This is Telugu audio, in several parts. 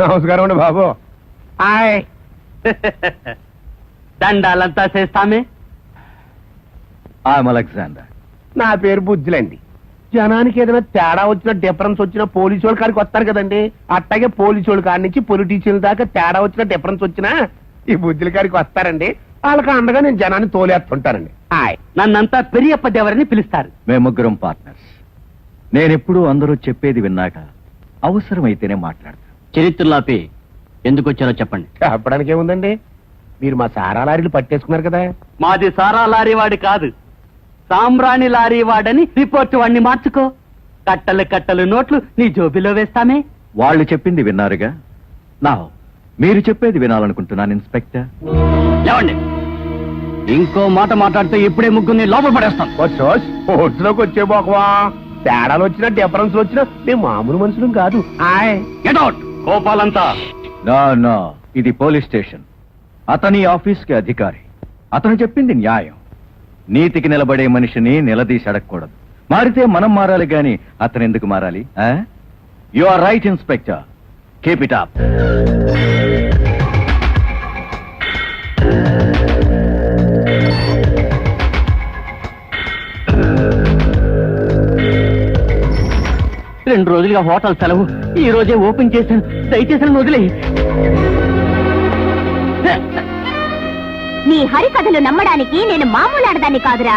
నమస్కారం అండి బాబు. హాయ్ దండాలంతా చేస్తామే. I am Alexander. నా పేరు బుజ్జులండి. జనానికి ఏదైనా తేడా వచ్చినా డిఫరెన్స్ వచ్చినా పోలీసు వాళ్ళ కాడికి వస్తారు కదండి. అట్టాగే పోలీసు వాళ్ళ కాడి నుంచి పొలిటీషియన్ దాకా తేడా వచ్చినా డిఫరెన్స్ వచ్చినా ఈ బుజ్జుల కాడికి వస్తారండి. వాళ్ళకి అండగా నేను జనాన్ని తోలేస్తుంటానండి. హాయ్ నన్నంతా పెరియప్ప దేవరని పిలుస్తారు. మేము ముగ్గురం పార్ట్నర్స్. నేనెప్పుడూ అందరూ చెప్పేది విన్నాక అవసరమైతేనే మాట్లాడతాను. చరిత్రలాపి ఎందుకు వచ్చారో చెప్పండి. చెప్పడానికి ఏముందండి? మీరు మా సారా లారీలు పట్టేసుకున్నారు కదా. మాది సారా లారీ వాడి కాదు. సాంబ్రాణి లారీ వాడని రిపోర్ట్ వాడిని మార్చుకో. కట్టలు కట్టలు నోట్లు నీ జోబిలో వేస్తామే. వాళ్ళు చెప్పింది విన్నారుగా? నా మీరు చెప్పేది వినాలనుకుంటున్నాను ఇన్స్పెక్టర్. లేవండి. ఇంకో మాట మాట్లాడితే ఇప్పుడే ముగ్గురిని లోపల పడేస్తాను ఓట్లోకి వచ్చే పోకవా తేడాలు వచ్చినా డిఫరెన్స్ వచ్చినా మేము మామూలు మనుషులం కాదు. హాయ్ గెట్ అవుట్ కోపాలంతా నా నా ఇది పోలీస్ స్టేషన్. అతని ఆఫీస్కి అధికారి. అతను చెప్పింది న్యాయం. నీతికి నిలబడే మనిషిని నిలదీసి అడగకూడదు. మారితే మనం మారాలి గాని అతను ఎందుకు మారాలి you are right inspector keep it up రెండు రోజులుగా హోటల్ సెలవు. ఈ రోజే ఓపెన్ చేశాను. దయచేసి నన్ను వదిలేయి. నీ హరికథలు నమ్మడానికి నేను మామూలు ఆడదాన్ని కాదురా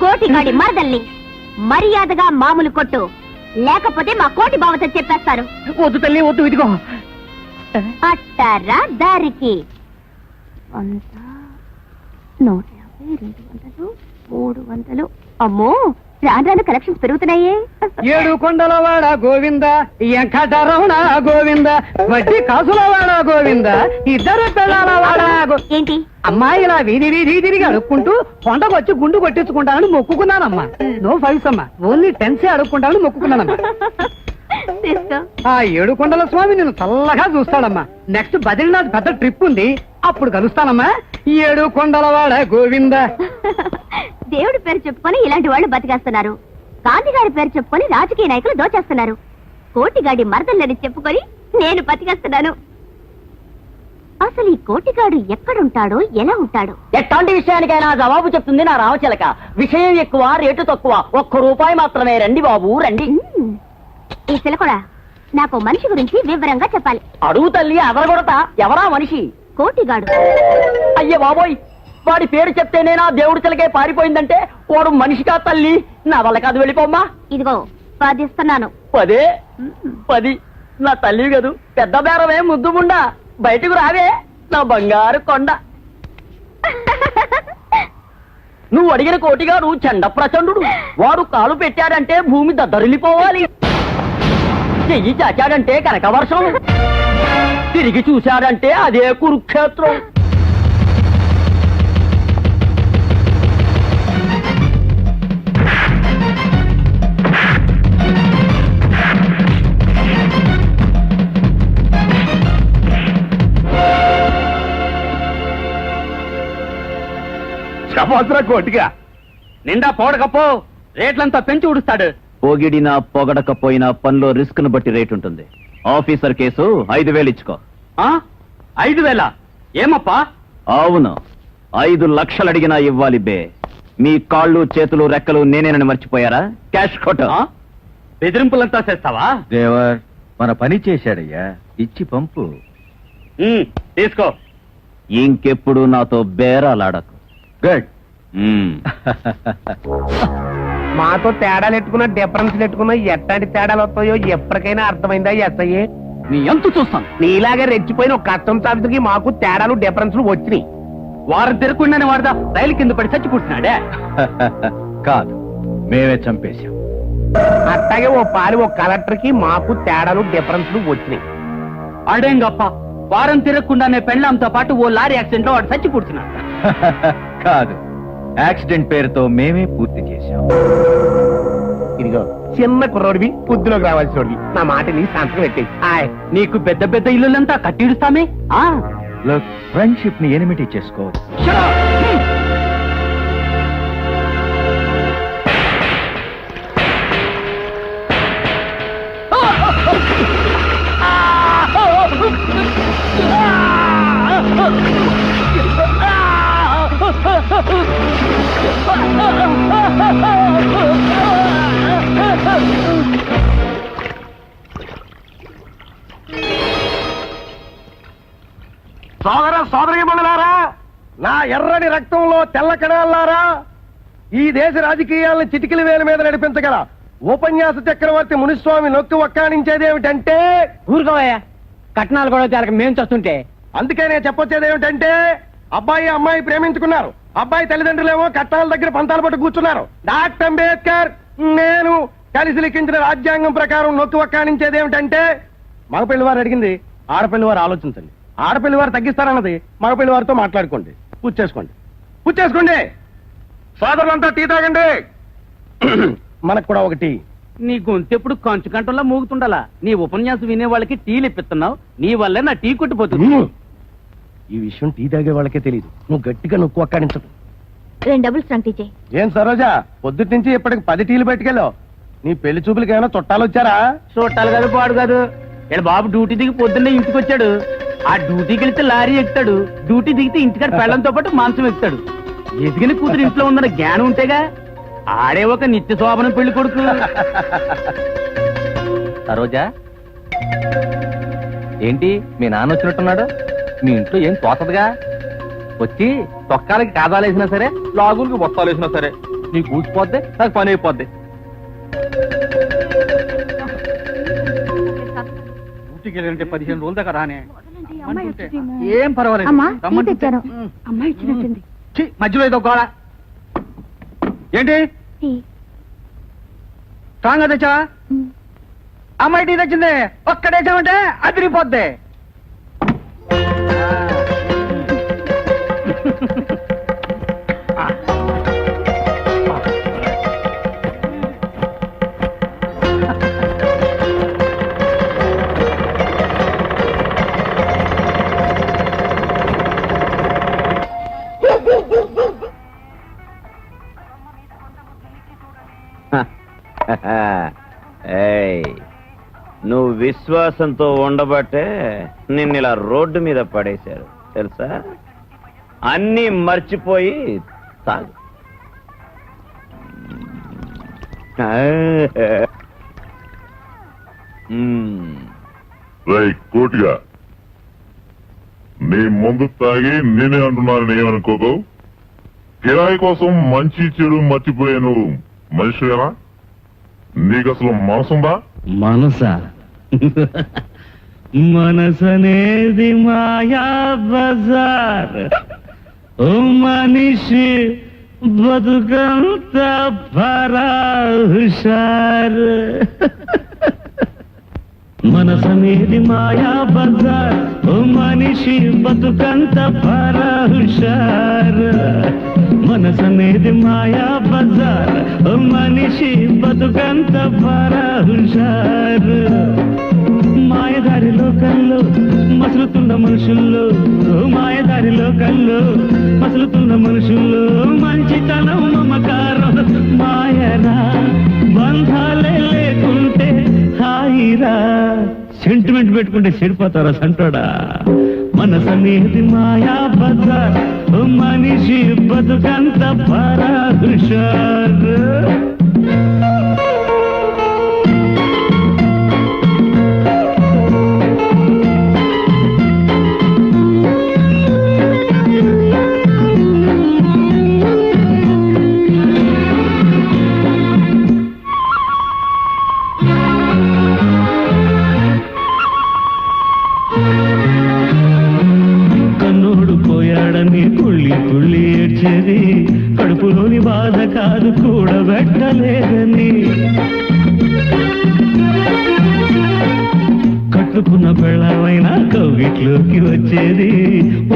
కోటిగాడి మరదల్ని మర్యాదగా మామూలు కొట్టు. లేకపోతే మా కోటి బావతో చెప్పేస్తారు. వద్దు తల్లి వద్దు ఇదిగో. అట్టారా దారికి. వంద నూట యాభై రెండు వందలు మూడు వందలు. అమ్మో! రాను రాను కలెక్షన్స్ పెరుగుతున్నాయే. ఏడు కొండలవాడ గోవింద వెంకటరమణ గోవింద వడ్డీ కాసులవాడ గోవింద ఇద్దరు పిల్లలవాడ ఏంటి? అమ్మాయిలా వీధి వీధి తిరిగి అడుక్కుంటూ కొండకు వచ్చి గుండు కొట్టించుకుంటానని మొక్కుకున్నానమ్మా. నో ఫైవ్స్ అమ్మా. ఓన్లీ టెన్సే అడుక్కుంటానని మొక్కుకున్నానమ్మా. ఆ ఏడు కొండల స్వామి నేను చల్లగా చూస్తాడమ్మా. నెక్స్ట్ బద్రీనాథ్ పెద్ద ట్రిప్ ఉంది. అప్పుడు కలుస్తానమ్మా. ఏడు కొండలవాడ గోవింద. దేవుడి పేరు చెప్పుకొని ఇలాంటి వాళ్ళు బతికేస్తున్నారు. గాంధీ గారి పేరు చెప్పుకొని రాజకీయ నాయకులు దోచేస్తున్నారు. కోటిగాడి మరదల్లని చెప్పుకొని నేను బతికేస్తున్నాను. అసలు ఈ కోటిగాడు ఎక్కడుంటాడో ఎలా ఉంటాడో? ఎట్లాంటి విషయానికైనా జవాబు చెప్తుంది నా రామచిలక. విషయం ఎక్కువ రేటు తక్కువ. ఒక్క రూపాయి మాత్రమే. రండి బాబు రండి. మ్మ్. ఈ చిలకొడా నాకు మనిషి గురించి వివరంగా చెప్పాలి. అడుగు తల్లి అదరగొడతా. ఎవరా మనిషి? కోటిగాడు. అయ్యే బాబోయ్ వాడి పేరు చెప్తేనే నా దేవుడి చిలకే పారిపోయిందంటే వాడు మనిషిగా తల్లి? నా వల్ల కాదు వెళ్ళిపోమ్మా. ఇదిగో పాదిస్తున్నాను పదే పది. నా తల్లి కదూ. పెద్ద బేరమే ముద్దుముండా బయటకు రావే నా బంగారు కొండ. నువ్వు అడిగిన కోటిగాడు చండ ప్రచండు. వాడు కాలు పెట్టాడంటే భూమి దద్దరిల్లిపోవాలి. చెయ్యి చాచాడంటే కనకవర్షం. తిరిగి చూశాడంటే అదే కురుక్షేత్రం. కోటిగా. నిండా పోడకపో రేట్లంతా పెంచి ఉడుస్తాడు పొగిడినా పొగడకపోయినా పనిలో రిస్క్ను బట్టి రేట్ ఉంటుంది ఆఫీసర్ కేసు ఐదు వేలు ఇచ్చుకో. ఆ? ఐదు వేల? ఏమప్పా? అవును. ఐదు లక్షలు అడిగినా ఇవ్వాలి బే. మీ కాళ్ళు చేతులు రెక్కలు నేనేనని మర్చిపోయారా? క్యాష్ కొట్ట? బెదిరింపులంతా చేస్తావా? దేవర్ మన పని చేశాడయ్యా. ఇచ్చి పంపు. తీసుకో. ఇంకెప్పుడు నాతో బేరాలాడకు. గుడ్. మాతో తేడాలు ఎట్టుకున్నా డిఫరెన్స్ ఎట్టుకున్నా ఎట్లాంటి తేడాలు వస్తాయో ఎప్పటికైనా అర్థమైందా ఎస్ఐ నీ ఎంత చూస్తాను. నీలాగే రెచ్చిపోయిన ఒక కస్టమ్స్ ఆఫీసర్కి మాకు తేడాలు డిఫరెన్స్లు వచ్చినాయి. వారం తిరగకుండానే వాడదా రైలు కింద పడి చచ్చిపుట్టినాడే కాదు మేమే చంపేశాం. అట్లాగే ఓ పాలి ఓ కలెక్టర్కి మాకు తేడాలు డిఫరెన్స్లు వచ్చినాయి. ఆడేం గప్ప? వారం తిరగకుండానే పెళ్ళాంతో పాటు ఓ లారీ యాక్సిడెంట్లో వాడు చచ్చిపుడుతున్నాడు కాదు యాక్సిడెంట్ పేరుతో మేమే పూర్తి చేశాం. ఇదిగో చిన్న కుర్రోడివి బుద్ధిలోకి రావాల్సినోడివి నా మాట నీ సంతకం పెట్టేయి హాయ్ నీకు పెద్ద పెద్ద ఇల్లులంతా కట్టిడుస్తామే? ఆ? ఫ్రెండ్షిప్ని ఎనిమిటీ చేసుకో shut ఎర్రని రక్తంలో తెల్ల కణాలారా ఈ దేశ రాజకీయాలను చిటికిల వేల మీద నడిపించగల ఉపన్యాస చక్రవర్తి మునిస్వామి నొక్కి ఒక్కానించేది ఏమిటంటే ఊరుకోవయ్యా కట్నాలు కూడా తేరక మేము చూస్తుంటే. అందుకే నేను చెప్పొచ్చేది ఏమిటంటే అబ్బాయి అమ్మాయి ప్రేమించుకున్నారు. అబ్బాయి తల్లిదండ్రులేమో కట్టాల దగ్గర పంతాలు పట్టు కూర్చున్నారు. డాక్టర్ అంబేద్కర్ నేను కలిసి లిఖించిన రాజ్యాంగం ప్రకారం నొక్కి ఒక్కానించేది ఏమిటంటే మగపిల్లి వారు అడిగింది ఆడపిల్లి వారు ఆలోచించండి. ఆడపిల్లి వారు తగ్గిస్తారన్నది మగపిల్లి వారితో మాట్లాడుకోండి. పూజ చేసుకోండి పూజ చేసుకోండి సోదరులంతా టీ తాగండి. మనకు కూడా ఒకటి నీ గొంతెప్పుడు కంచు కంటంలా మూగుతుండాలా? నీ ఉపన్యాసం వినే వాళ్ళకి టీలు ఇప్పిస్తున్నావు నీ వల్లే నా టీ కొట్టిపోతుంది. ఈ విషయం టీ తాగే వాళ్ళకే తెలియదు నువ్వు గట్టిగా నొక్కు ఒక్కాడించదు రెండు డబుల్ స్ట్రాంగ్ టీచే ఏం సరోజా? పొద్దుటి నుంచి ఇప్పటికి పది టీలు పెట్టుకెళ్ళావు నీ పెళ్ళి చూపులకి ఏమైనా చుట్టాలు వచ్చారా? చూట్టాలు కాదు పాడు కాదు. ఇక్కడ బాబు డ్యూటీ దిగి పొద్దున్నే ఇంటికి వచ్చాడు ఆ డ్యూటీకి వెళ్తే లారీ ఎక్కుతాడు. డ్యూటీ దిగితే ఇంటికాడ పెళ్ళంతో పాటు మాంసం ఎక్కుతాడు. ఎదిగిన కూతురు ఇంట్లో ఉందన్న జ్ఞానం ఉంటేగా ఆడే ఒక నిత్య శోభనం పెళ్ళి కొడుకు. సరోజా ఏంటి మీ నాన్న వచ్చినట్టున్నాడు? మీ ఇంట్లో ఏం తోతదుగా? వచ్చి తొక్కాలకి కాదాలు వేసినా సరే లాగులకి బొత్తాలు వేసినా సరే నీకు కూసిపోద్ది నాకు పని అయిపోద్ది. పదిహేను రోజుల దాకా రానే. ఏం పర్వాలేదు. అమ్మా టీ. తెచ్చాను. అమ్మాయి ఇచ్చినట్టుంది ఛీ, మధ్యలో ఏదో గోడ. ఏంటి? టీ. స్ట్రాంగ్ తెచ్చా ఉమ్. అమ్మాయి టీ తెచ్చింది. ఒక్కడేసామంటే అదిరిపోద్ది. ఏయ్ విశ్వాసంతో ఉండబట్టే నిన్ను ఇలా రోడ్డు మీద పడేశారు. తెలుసా? అన్నీ మర్చిపోయి తాగు. కోటిగా. నీ ముందు తాగి నేనే అంటున్నానని ఏమనుకోకు? కిరాయి కోసం మంచి చెడు మర్చిపోయే నువ్వు మనిషివేనా నీకు అసలు మనసుందా? మనస? మనసనేది మాయా బజార్. ఓ మనిషి బతుకంత పరాహుషార్. మనసనేది మాయా బజార్. ఓ మనిషి బతుకంత పరాహుషార్. మనసనేది మాయా బజార్. ఓ మనిషి బతుకంత పరాహుషార్ మాయదారిలో కళ్ళు మసులుతున్న మనుషుల్లో. ఓ మాయదారిలో కళ్ళు మసులుతున్న మనుషుల్లో. మంచితనం మమకారం మాయరా. బంధాలే లేకుంటే హాయిరా. సెంటిమెంట్ పెట్టుకుంటే చెడిపోతారా సంటోడా? మనసనేది మాయా బజార్ మనిషి బతుకంత పరాదుషారు కౌగిట్లోకి వచ్చేది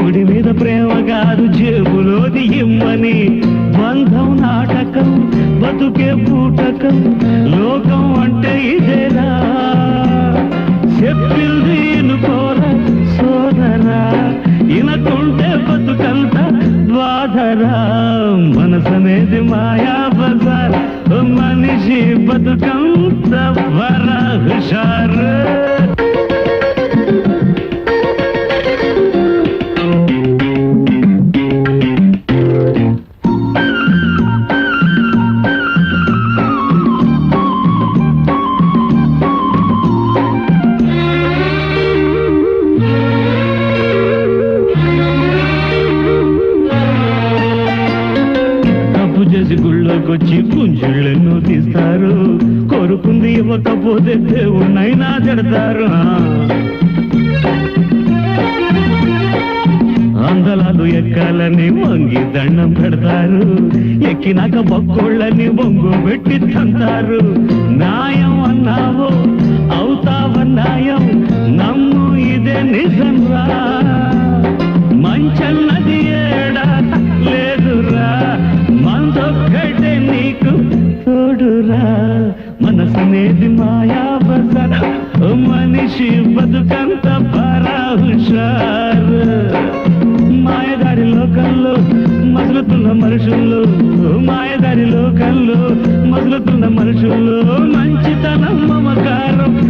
ఒడి మీద ప్రేమ కాదు జేబులోది ఇమ్మని. బంధం నాటకం బతుకే పూటకం లోకం అంటే ఇదేనా? చెప్పింది ఇనుకోరా సోదరా ఇనకుంటే బతుకంత బాధరా మనసనేది మాయా బజార్ మనిషి బతుకంత వర హుషారు. ఎక్కాలని వంగి దండం పెడతారు. ఎక్కినాక బొక్కోళ్ళని బొంగు పెట్టి తంతారు. న్యాయం అన్నావు అవుతావన్నాయం నమ్ము ఇదే నిజం రా మంచన్నది ఏడా లేదురా. మందొక్కటే నీకు తోడురా. మనసనేది మాయా బజార్ మనిషి బతుకంత పరాహుషా. మసులుతున్న మాయదారి లోకల్లో మొదలుతున్న మనుషుల్లో మంచితనం మమకారం.